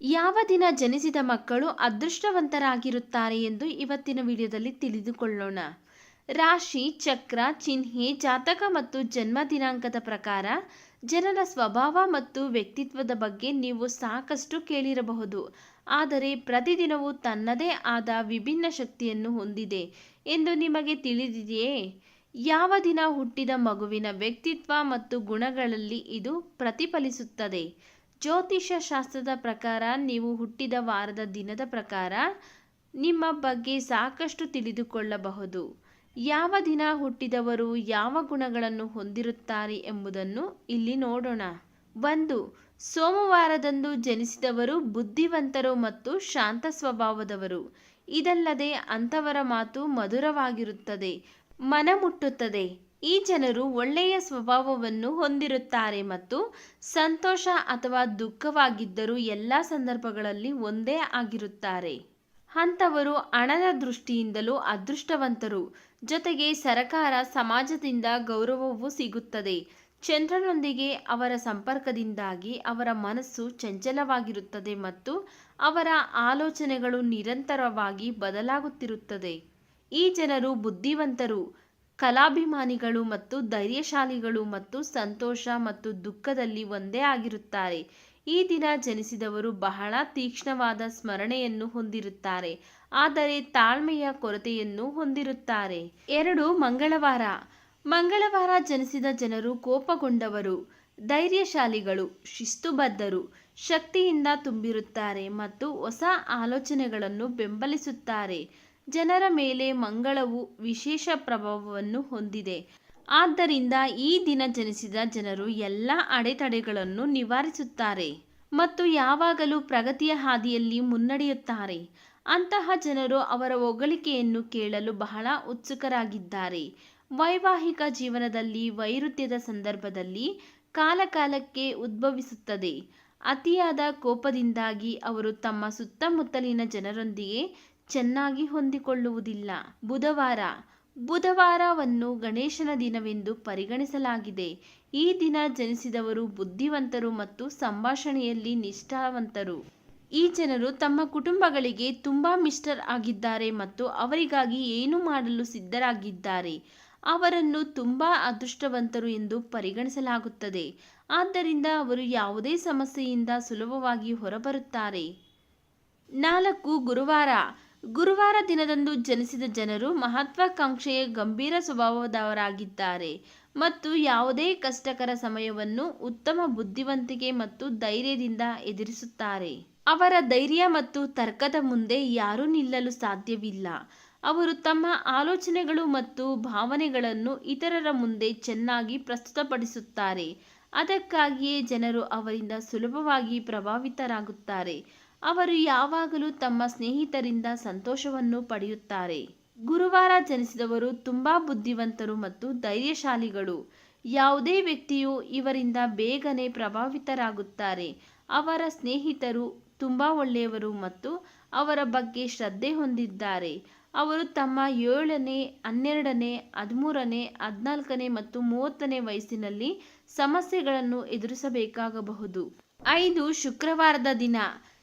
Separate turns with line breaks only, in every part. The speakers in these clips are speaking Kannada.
ಯಾವ ದಿನ ಜನಿಸಿದ ಮಕ್ಕಳು ಅದೃಷ್ಟವಂತರಾಗಿರುತ್ತಾರೆ ಎಂದು ಇವತ್ತಿನ ವಿಡಿಯೋದಲ್ಲಿ ತಿಳಿದುಕೊಳ್ಳೋಣ. ರಾಶಿ, ಚಕ್ರ, ಚಿಹ್ನೆ, ಜಾತಕ ಮತ್ತು ಜನ್ಮ ದಿನಾಂಕದ ಪ್ರಕಾರ ಜನರ ಸ್ವಭಾವ ಮತ್ತು ವ್ಯಕ್ತಿತ್ವದ ಬಗ್ಗೆ ನೀವು ಸಾಕಷ್ಟು ಕೇಳಿರಬಹುದು. ಆದರೆ ಪ್ರತಿದಿನವೂ ತನ್ನದೇ ಆದ ವಿಭಿನ್ನ ಶಕ್ತಿಯನ್ನು ಹೊಂದಿದೆ ಎಂದು ನಿಮಗೆ ತಿಳಿದಿದೆಯೇ? ಯಾವ ದಿನ ಹುಟ್ಟಿದ ಮಗುವಿನ ವ್ಯಕ್ತಿತ್ವ ಮತ್ತು ಗುಣಗಳಲ್ಲಿ ಇದು ಪ್ರತಿಫಲಿಸುತ್ತದೆ? ಜ್ಯೋತಿಷ್ಯ ಶಾಸ್ತ್ರದ ಪ್ರಕಾರ ನೀವು ಹುಟ್ಟಿದ ವಾರದ ದಿನದ ಪ್ರಕಾರ ನಿಮ್ಮ ಬಗ್ಗೆ ಸಾಕಷ್ಟು ತಿಳಿದುಕೊಳ್ಳಬಹುದು. ಯಾವ ದಿನ ಹುಟ್ಟಿದವರು ಯಾವ ಗುಣಗಳನ್ನು ಹೊಂದಿರುತ್ತಾರೆ ಎಂಬುದನ್ನು ಇಲ್ಲಿ ನೋಡೋಣ. ಒಂದು, ಸೋಮವಾರದಂದು ಜನಿಸಿದವರು ಬುದ್ಧಿವಂತರು ಮತ್ತು ಶಾಂತ ಸ್ವಭಾವದವರು. ಇದಲ್ಲದೆ ಅಂಥವರ ಮಾತು ಮಧುರವಾಗಿರುತ್ತದೆ ಮನ ಮುಟ್ಟುತ್ತದೆ ಈ ಜನರು ಒಳ್ಳೆಯ ಸ್ವಭಾವವನ್ನು ಹೊಂದಿರುತ್ತಾರೆ ಮತ್ತು ಸಂತೋಷ ಅಥವಾ ದುಃಖವಾಗಿದ್ದರೂ ಎಲ್ಲ ಸಂದರ್ಭಗಳಲ್ಲಿ ಒಂದೇ ಆಗಿರುತ್ತಾರೆ. ಅಂಥವರು ಹಣದ ದೃಷ್ಟಿಯಿಂದಲೂ ಅದೃಷ್ಟವಂತರು. ಜೊತೆಗೆ ಸರಕಾರ ಸಮಾಜದಿಂದ ಗೌರವವೂ ಸಿಗುತ್ತದೆ. ಚಂದ್ರನೊಂದಿಗೆ ಅವರ ಸಂಪರ್ಕದಿಂದಾಗಿ ಅವರ ಮನಸ್ಸು ಚಂಚಲವಾಗಿರುತ್ತದೆ ಮತ್ತು ಅವರ ಆಲೋಚನೆಗಳು ನಿರಂತರವಾಗಿ ಬದಲಾಗುತ್ತಿರುತ್ತದೆ. ಈ ಜನರು ಬುದ್ಧಿವಂತರು. ಕಲಾಭಿಮಾನಿಗಳು ಮತ್ತು ಧೈರ್ಯಶಾಲಿಗಳು ಮತ್ತು ಸಂತೋಷ ಮತ್ತು ದುಃಖದಲ್ಲಿ ಒಂದೇ ಆಗಿರುತ್ತಾರೆ. ಈ ದಿನ ಜನಿಸಿದವರು ಬಹಳ ತೀಕ್ಷ್ಣವಾದ ಸ್ಮರಣೆಯನ್ನು ಹೊಂದಿರುತ್ತಾರೆ, ಆದರೆ ತಾಳ್ಮೆಯ ಕೊರತೆಯನ್ನು ಹೊಂದಿರುತ್ತಾರೆ. ಎರಡು, ಮಂಗಳವಾರ. ಮಂಗಳವಾರ ಜನಿಸಿದ ಜನರು ಕೋಪಗೊಂಡವರು, ಧೈರ್ಯಶಾಲಿಗಳು, ಶಿಸ್ತುಬದ್ಧರು, ಶಕ್ತಿಯಿಂದ ತುಂಬಿರುತ್ತಾರೆ ಮತ್ತು ಹೊಸ ಆಲೋಚನೆಗಳನ್ನು ಬೆಂಬಲಿಸುತ್ತಾರೆ. ಜನರ ಮೇಲೆ ಮಂಗಳವು ವಿಶೇಷ ಪ್ರಭಾವವನ್ನು ಹೊಂದಿದೆ. ಆದ್ದರಿಂದ ಈ ದಿನ ಜನಿಸಿದ ಜನರು ಎಲ್ಲ ಅಡೆತಡೆಗಳನ್ನು ನಿವಾರಿಸುತ್ತಾರೆ ಮತ್ತು ಯಾವಾಗಲೂ ಪ್ರಗತಿಯ ಹಾದಿಯಲ್ಲಿ ಮುನ್ನಡೆಯುತ್ತಾರೆ. ಅಂತಹ ಜನರು ಅವರ ಹೊಗಳಿಕೆಯನ್ನು ಕೇಳಲು ಬಹಳ ಉತ್ಸುಕರಾಗಿದ್ದಾರೆ. ವೈವಾಹಿಕ ಜೀವನದಲ್ಲಿ ವೈರುಧ್ಯದ ಸಂದರ್ಭದಲ್ಲಿ ಕಾಲಕಾಲಕ್ಕೆ ಉದ್ಭವಿಸುತ್ತದೆ. ಅತಿಯಾದ ಕೋಪದಿಂದಾಗಿ ಅವರು ತಮ್ಮ ಸುತ್ತಮುತ್ತಲಿನ ಜನರೊಂದಿಗೆ ಚೆನ್ನಾಗಿ ಹೊಂದಿಕೊಳ್ಳುವುದಿಲ್ಲ. ಬುಧವಾರ, ಬುಧವಾರವನ್ನು ಗಣೇಶನ ದಿನವೆಂದು ಪರಿಗಣಿಸಲಾಗಿದೆ. ಈ ದಿನ ಜನಿಸಿದವರು ಬುದ್ಧಿವಂತರು ಮತ್ತು ಸಂಭಾಷಣೆಯಲ್ಲಿ ನಿಷ್ಠಾವಂತರು. ಈ ಜನರು ತಮ್ಮ ಕುಟುಂಬಗಳಿಗೆ ತುಂಬಾ ಮಿಸ್ಟರ್ ಆಗಿದ್ದಾರೆ ಮತ್ತು ಅವರಿಗಾಗಿ ಏನು ಮಾಡಲು ಸಿದ್ಧರಾಗಿದ್ದಾರೆ. ಅವರನ್ನು ತುಂಬಾ ಅದೃಷ್ಟವಂತರು ಎಂದು ಪರಿಗಣಿಸಲಾಗುತ್ತದೆ. ಆದ್ದರಿಂದ ಅವರು ಯಾವುದೇ ಸಮಸ್ಯೆಯಿಂದ ಸುಲಭವಾಗಿ ಹೊರಬರುತ್ತಾರೆ. ನಾಲ್ಕು, ಗುರುವಾರ ಗುರುವಾರ ದಿನದಂದು ಜನಿಸಿದ ಜನರು ಮಹತ್ವಾಕಾಂಕ್ಷೆಯ ಗಂಭೀರ ಸ್ವಭಾವದವರಾಗಿದ್ದಾರೆ ಮತ್ತು ಯಾವುದೇ ಕಷ್ಟಕರ ಸಮಯವನ್ನು ಉತ್ತಮ ಬುದ್ಧಿವಂತಿಕೆ ಮತ್ತು ಧೈರ್ಯದಿಂದ ಎದುರಿಸುತ್ತಾರೆ. ಅವರ ಧೈರ್ಯ ಮತ್ತು ತರ್ಕದ ಮುಂದೆ ಯಾರೂ ನಿಲ್ಲಲು ಸಾಧ್ಯವಿಲ್ಲ. ಅವರು ತಮ್ಮ ಆಲೋಚನೆಗಳು ಮತ್ತು ಭಾವನೆಗಳನ್ನು ಇತರರ ಮುಂದೆ ಚೆನ್ನಾಗಿ ಪ್ರಸ್ತುತಪಡಿಸುತ್ತಾರೆ. ಅದಕ್ಕಾಗಿಯೇ ಜನರು ಅವರಿಂದ ಸುಲಭವಾಗಿ ಪ್ರಭಾವಿತರಾಗುತ್ತಾರೆ. ಅವರು ಯಾವಾಗಲೂ ತಮ್ಮ ಸ್ನೇಹಿತರಿಂದ ಸಂತೋಷವನ್ನು ಪಡೆಯುತ್ತಾರೆ. ಗುರುವಾರ ಜನಿಸಿದವರು ತುಂಬಾ ಬುದ್ಧಿವಂತರು ಮತ್ತು ಧೈರ್ಯಶಾಲಿಗಳು. ಯಾವುದೇ ವ್ಯಕ್ತಿಯು ಇವರಿಂದ ಬೇಗನೆ ಪ್ರಭಾವಿತರಾಗುತ್ತಾರೆ. ಅವರ ಸ್ನೇಹಿತರು ತುಂಬಾ ಒಳ್ಳೆಯವರು ಮತ್ತು ಅವರ ಬಗ್ಗೆ ಶ್ರದ್ಧೆ ಹೊಂದಿದ್ದಾರೆ. ಅವರು ತಮ್ಮ ಏಳನೇ, ಹನ್ನೆರಡನೇ, ಹದಿಮೂರನೇ, ಹದಿನಾಲ್ಕನೇ ಮತ್ತು ಮೂವತ್ತನೇ ವಯಸ್ಸಿನಲ್ಲಿ ಸಮಸ್ಯೆಗಳನ್ನು ಎದುರಿಸಬೇಕಾಗಬಹುದು. ಐದು ಶುಕ್ರವಾರದ ದಿನ.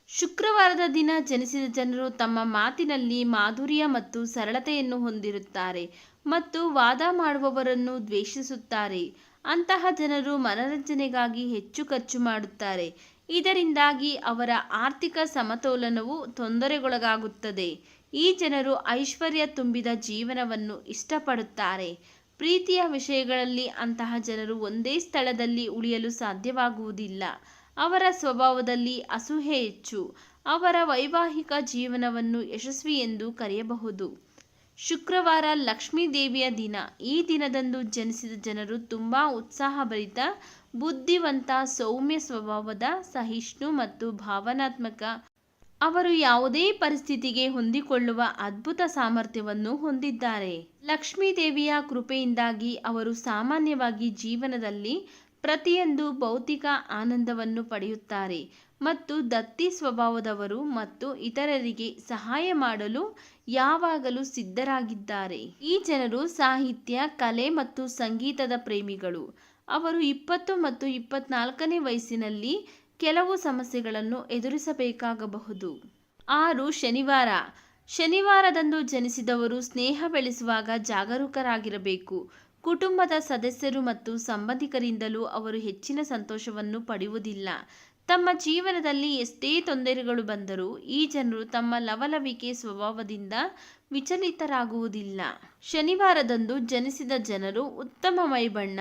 ಶುಕ್ರವಾರದ ದಿನ ಜನಿಸಿದ ಜನರು ತಮ್ಮ ಮಾತಿನಲ್ಲಿ ಮಾಧುರ್ಯ ಮತ್ತು ಸರಳತೆಯನ್ನು ಹೊಂದಿರುತ್ತಾರೆ ಮತ್ತು ವಾದ ಮಾಡುವವರನ್ನು ದ್ವೇಷಿಸುತ್ತಾರೆ. ಅಂತಹ ಜನರು ಮನರಂಜನೆಗಾಗಿ ಹೆಚ್ಚು ಖರ್ಚು ಮಾಡುತ್ತಾರೆ. ಇದರಿಂದಾಗಿ ಅವರ ಆರ್ಥಿಕ ಸಮತೋಲನವು ತೊಂದರೆಗೊಳಗಾಗುತ್ತದೆ. ಈ ಜನರು ಐಶ್ವರ್ಯ ತುಂಬಿದ ಜೀವನವನ್ನು ಇಷ್ಟಪಡುತ್ತಾರೆ. ಪ್ರೀತಿಯ ವಿಷಯಗಳಲ್ಲಿ ಅಂತಹ ಜನರು ಒಂದೇ ಸ್ಥಳದಲ್ಲಿ ಉಳಿಯಲು ಸಾಧ್ಯವಾಗುವುದಿಲ್ಲ. ಅವರ ಸ್ವಭಾವದಲ್ಲಿ ಅಸೂಹೆ ಹೆಚ್ಚು. ಅವರ ವೈವಾಹಿಕ ಜೀವನವನ್ನು ಯಶಸ್ವಿ ಎಂದು ಕರೆಯಬಹುದು. ಶುಕ್ರವಾರ ಲಕ್ಷ್ಮೀ ದೇವಿಯ ದಿನ. ಈ ದಿನದಂದು ಜನಿಸಿದ ಜನರು ತುಂಬಾ ಉತ್ಸಾಹಭರಿತ, ಬುದ್ಧಿವಂತ, ಸೌಮ್ಯ ಸ್ವಭಾವದ, ಸಹಿಷ್ಣು ಮತ್ತು ಭಾವನಾತ್ಮಕ. ಅವರು ಯಾವುದೇ ಪರಿಸ್ಥಿತಿಗೆ ಹೊಂದಿಕೊಳ್ಳುವ ಅದ್ಭುತ ಸಾಮರ್ಥ್ಯವನ್ನು ಹೊಂದಿದ್ದಾರೆ. ಲಕ್ಷ್ಮೀ ದೇವಿಯ ಕೃಪೆಯಿಂದಾಗಿ ಅವರು ಸಾಮಾನ್ಯವಾಗಿ ಜೀವನದಲ್ಲಿ ಪ್ರತಿಯೊಂದು ಭೌತಿಕ ಆನಂದವನ್ನು ಪಡೆಯುತ್ತಾರೆ ಮತ್ತು ದತ್ತಿ ಸ್ವಭಾವದವರು ಮತ್ತು ಇತರರಿಗೆ ಸಹಾಯ ಮಾಡಲು ಯಾವಾಗಲೂ ಸಿದ್ಧರಾಗಿದ್ದಾರೆ. ಈ ಜನರು ಸಾಹಿತ್ಯ, ಕಲೆ ಮತ್ತು ಸಂಗೀತದ ಪ್ರೇಮಿಗಳು. ಅವರು ಇಪ್ಪತ್ತು ಮತ್ತು ಇಪ್ಪತ್ನಾಲ್ಕನೇ ವಯಸ್ಸಿನಲ್ಲಿ ಕೆಲವು ಸಮಸ್ಯೆಗಳನ್ನು ಎದುರಿಸಬೇಕಾಗಬಹುದು. ಆರು, ಶನಿವಾರ. ಶನಿವಾರದಂದು ಜನಿಸಿದವರು ಸ್ನೇಹ ಬೆಳೆಸುವಾಗ ಜಾಗರೂಕರಾಗಿರಬೇಕು. ಕುಟುಂಬದ ಸದಸ್ಯರು ಮತ್ತು ಸಂಬಂಧಿಕರಿಂದಲೂ ಅವರು ಹೆಚ್ಚಿನ ಸಂತೋಷವನ್ನು ಪಡೆಯುವುದಿಲ್ಲ. ತಮ್ಮ ಜೀವನದಲ್ಲಿ ಎಷ್ಟೇ ತೊಂದರೆಗಳು ಬಂದರೂ ಈ ಜನರು ತಮ್ಮ ಲವಲವಿಕೆ ಸ್ವಭಾವದಿಂದ ವಿಚಲಿತರಾಗುವುದಿಲ್ಲ. ಶನಿವಾರದಂದು ಜನಿಸಿದ ಜನರು ಉತ್ತಮ ಮೈಬಣ್ಣ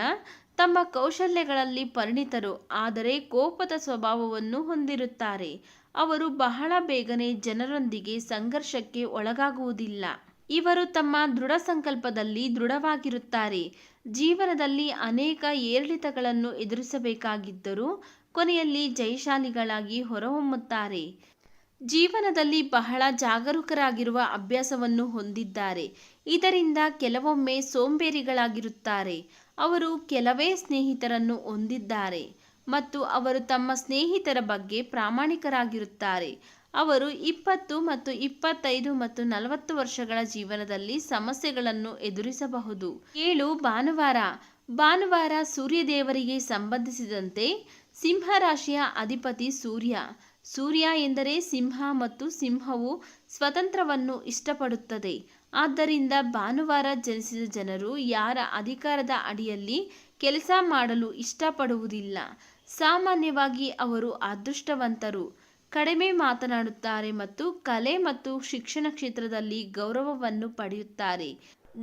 ತಮ್ಮ ಕೌಶಲ್ಯಗಳಲ್ಲಿ ಪರಿಣಿತರು, ಆದರೆ ಕೋಪದ ಸ್ವಭಾವವನ್ನು ಹೊಂದಿರುತ್ತಾರೆ. ಅವರು ಬಹಳ ಬೇಗನೆ ಜನರೊಂದಿಗೆ ಸಂಘರ್ಷಕ್ಕೆ ಒಳಗಾಗುವುದಿಲ್ಲ. ಇವರು ತಮ್ಮ ದೃಢ ಸಂಕಲ್ಪದಲ್ಲಿ ದೃಢವಾಗಿರುತ್ತಾರೆ. ಜೀವನದಲ್ಲಿ ಅನೇಕ ಏರಿಳಿತಗಳನ್ನು ಎದುರಿಸಬೇಕಾಗಿದ್ದರೂ ಕೊನೆಯಲ್ಲಿ ಜಯಶಾಲಿಗಳಾಗಿ ಹೊರಹೊಮ್ಮುತ್ತಾರೆ. ಜೀವನದಲ್ಲಿ ಬಹಳ ಜಾಗರೂಕರಾಗಿರುವ ಅಭ್ಯಾಸವನ್ನು ಹೊಂದಿದ್ದಾರೆ. ಇದರಿಂದ ಕೆಲವೊಮ್ಮೆ ಸೋಂಬೇರಿಗಳಾಗಿರುತ್ತಾರೆ. ಅವರು ಕೆಲವೇ ಸ್ನೇಹಿತರನ್ನು ಹೊಂದಿದ್ದಾರೆ ಮತ್ತು ಅವರು ತಮ್ಮ ಸ್ನೇಹಿತರ ಬಗ್ಗೆ ಪ್ರಾಮಾಣಿಕರಾಗಿರುತ್ತಾರೆ. ಅವರು ಇಪ್ಪತ್ತು ಮತ್ತು ಇಪ್ಪತ್ತೈದು ಮತ್ತು ನಲವತ್ತು ವರ್ಷಗಳ ಜೀವನದಲ್ಲಿ ಸಮಸ್ಯೆಗಳನ್ನು ಎದುರಿಸಬಹುದು. ಏಳು, ಭಾನುವಾರ. ಭಾನುವಾರ ಸೂರ್ಯದೇವರಿಗೆ ಸಂಬಂಧಿಸಿದಂತೆ ಸಿಂಹ ರಾಶಿಯ ಅಧಿಪತಿ ಸೂರ್ಯ. ಸೂರ್ಯ ಎಂದರೆ ಸಿಂಹ ಮತ್ತು ಸಿಂಹವು ಸ್ವತಂತ್ರವನ್ನು ಇಷ್ಟಪಡುತ್ತದೆ. ಆದ್ದರಿಂದ ಭಾನುವಾರ ಜನಿಸಿದ ಜನರು ಯಾರ ಅಧಿಕಾರದ ಅಡಿಯಲ್ಲಿ ಕೆಲಸ ಮಾಡಲು ಇಷ್ಟಪಡುವುದಿಲ್ಲ. ಸಾಮಾನ್ಯವಾಗಿ ಅವರು ಅದೃಷ್ಟವಂತರು. ಕಡಿಮೆ ಮಾತನಾಡುತ್ತಾರೆ ಮತ್ತು ಕಲೆ ಮತ್ತು ಶಿಕ್ಷಣ ಕ್ಷೇತ್ರದಲ್ಲಿ ಗೌರವವನ್ನು ಪಡೆಯುತ್ತಾರೆ.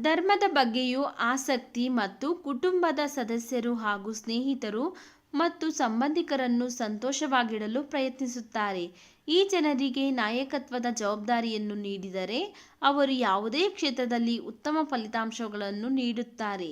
ಧರ್ಮದ ಬಗ್ಗೆಯೂ ಆಸಕ್ತಿ ಮತ್ತು ಕುಟುಂಬದ ಸದಸ್ಯರು ಹಾಗೂ ಸ್ನೇಹಿತರು ಮತ್ತು ಸಂಬಂಧಿಕರನ್ನು ಸಂತೋಷವಾಗಿಡಲು ಪ್ರಯತ್ನಿಸುತ್ತಾರೆ. ಈ ಜನರಿಗೆ ನಾಯಕತ್ವದ ಜವಾಬ್ದಾರಿಯನ್ನು ನೀಡಿದರೆ ಅವರು ಯಾವುದೇ ಕ್ಷೇತ್ರದಲ್ಲಿ ಉತ್ತಮ ಫಲಿತಾಂಶಗಳನ್ನು ನೀಡುತ್ತಾರೆ.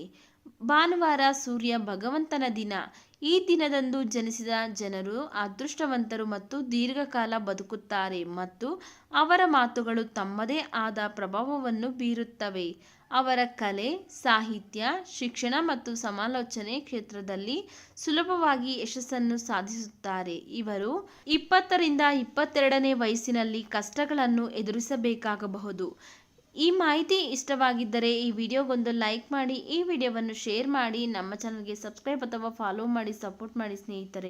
ಭಾನುವಾರ ಸೂರ್ಯ ಭಗವಂತನ ದಿನ. ಈ ದಿನದಂದು ಜನಿಸಿದ ಜನರು ಅದೃಷ್ಟವಂತರು ಮತ್ತು ದೀರ್ಘಕಾಲ ಬದುಕುತ್ತಾರೆ ಮತ್ತು ಅವರ ಮಾತುಗಳು ತಮ್ಮದೇ ಆದ ಪ್ರಭಾವವನ್ನು ಬೀರುತ್ತವೆ. ಅವರ ಕಲೆ, ಸಾಹಿತ್ಯ, ಶಿಕ್ಷಣ ಮತ್ತು ಸಮಾಲೋಚನೆ ಕ್ಷೇತ್ರದಲ್ಲಿ ಸುಲಭವಾಗಿ ಯಶಸ್ಸನ್ನು ಸಾಧಿಸುತ್ತಾರೆ. ಇವರು ಇಪ್ಪತ್ತರಿಂದ ಇಪ್ಪತ್ತೆರಡನೇ ವಯಸ್ಸಿನಲ್ಲಿ ಕಷ್ಟಗಳನ್ನು ಎದುರಿಸಬೇಕಾಗಬಹುದು. ಈ ಮಾಹಿತಿ ಇಷ್ಟವಾಗಿದ್ದರೆ ಈ ವಿಡಿಯೋಗೊಂದು ಲೈಕ್ ಮಾಡಿ, ಈ ವಿಡಿಯೋವನ್ನು ಶೇರ್ ಮಾಡಿ, ನಮ್ಮ ಚಾನಲ್ಗೆ ಸಬ್ಸ್ಕ್ರೈಬ್ ಅಥವಾ ಫಾಲೋ ಮಾಡಿ, ಸಪೋರ್ಟ್ ಮಾಡಿ ಸ್ನೇಹಿತರೆ.